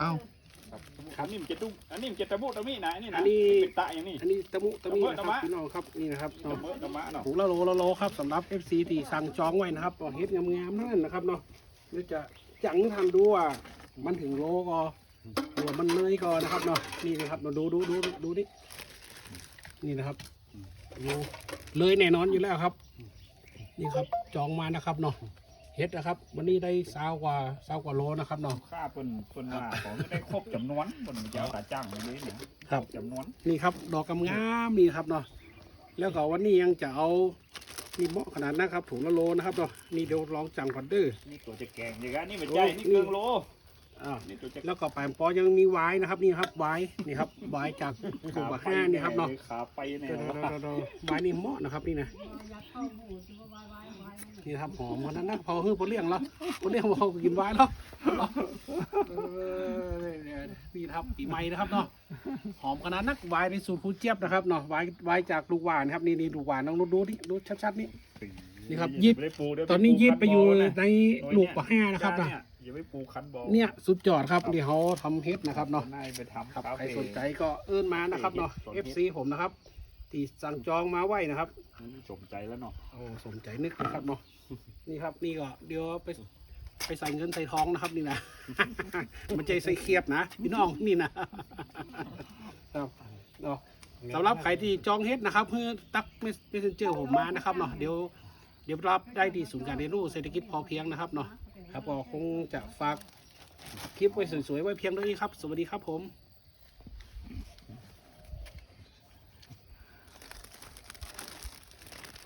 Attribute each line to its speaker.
Speaker 1: เอ้า
Speaker 2: ครับอันนี้มันจะตุ้มอันนี้มันจะตะบุตะมีนะอันนี้
Speaker 3: อั
Speaker 2: นะ
Speaker 3: นนี้
Speaker 2: เป็นตะอย่างนี้
Speaker 3: อันนี้ตะมุตะมีนะค
Speaker 2: ตะ
Speaker 3: รับ
Speaker 2: มะ
Speaker 3: พี่น้องครับนี่นะครับ
Speaker 2: ตะ
Speaker 3: เนาะ
Speaker 2: เมอะตะมะเนาะ
Speaker 3: ถุงละโลละโลครับสำหรับ FC ที่สั่งจองไว้นะครับเอาเฮ็ดงามๆนั่นนะครับเนาะเดี๋ยวจะจังทันดูว่ามันถึงโลก็หรือว่ามันเลยก็นะครับเนาะนี่นะครับเราดูดูดูดูนี่นี่นะครับโลเลยแน่นอนอยู่แล้วครับ นี่ครับจองมานะครับเนาะ เฮ็ดนะครับวันนี้ได้สาวกว่าสาวกว่าโลนะครับเนาะ
Speaker 2: ค่าเปิ้นเปิ้นว่าของจะได้ครบจำนวนเปิ้นจะเอาตาจ้างมาเลยเนี่ย
Speaker 3: ครับ
Speaker 2: จำนวน
Speaker 3: นี่ครับ ดอกกำงามนี่ครับเนาะแล้วก็วันนี้ยังจะเอานี่เหมาะขนาดนะครับถุงละโลนะครับเนาะนี่เดี๋ยวลองจังก่อนเด้อ
Speaker 2: นี่ตัวจะแกงอย่างนี้นี่มันใจนี่เครื่องโล
Speaker 3: อ่า
Speaker 2: นี่ตัวจะ
Speaker 3: แล้วก็แปมปอยังมีไว้นะครับนี่ครับไว้นี่ครับไว้จากถูกกว่าห้านี่ครับเนาะ
Speaker 2: ขาไปเนี่ย
Speaker 3: เดี๋ยวๆๆๆไว้นี่เหมาะนะครับนี่นะนี่ครับหอมขนาดนั้นพอฮื้อพอเลี้ยงแล้วพอเลี้ยงพอกินไว้แล้วเออนี่ครับปีใหม่นะครับเนาะหอมขนาดนักไว้ในสูตรครูเจี๊ยบนะครับเนาะไว้ไว้จากลูกหวานครับนี่นี่ลูกหวานต้องดูดูนี่ดูชัดๆนี่ นี่ครับยิบ
Speaker 2: ไม่ได้ปลูกเดี๋ว
Speaker 3: ตอนนี้ยิบไปอยู่
Speaker 2: คันบลนะ
Speaker 3: ในลูกกว่าห้านะครับ
Speaker 2: จ้
Speaker 3: นะ
Speaker 2: เนี่ย อย่าไปปลูกคันบอล
Speaker 3: เนี่ยสุดยอดครับที่เขาทำเฮ็ดนะครับเนาะ
Speaker 2: นายไปทำ
Speaker 3: ครับ
Speaker 2: คา
Speaker 3: ใคร
Speaker 2: เฟ่
Speaker 3: สนใจก็เอื้นมานะครับเนาะ
Speaker 2: สนใจ
Speaker 3: FC ผมนะครับที่สั่งจองมาไว้นะครับ
Speaker 2: สมใจแล้วเนาะ
Speaker 3: โอ้สนใจนึกนะครับเนาะนี่ครับนี่ก็เดี๋ยวไปไปใส่เงินใส่ทองนะครับนี่นะ มันใจใส่เคียบนะพี่น้องนี่นะครับเนาะสำหรับใครที่จองเฮ็ดนะครับเพื่อตักเมสเซนเจอร์ผมมานะครับเนาะเดี๋ยวเดี๋ยวรับได้ที่ศูนย์การเรียนรู้เศรษฐกิจพอเพียงนะครับเนาะครับก็คงจะฝากคลิปไว้สวยๆไว้เพียงเท่านี้ครับ สวัสดีครับผม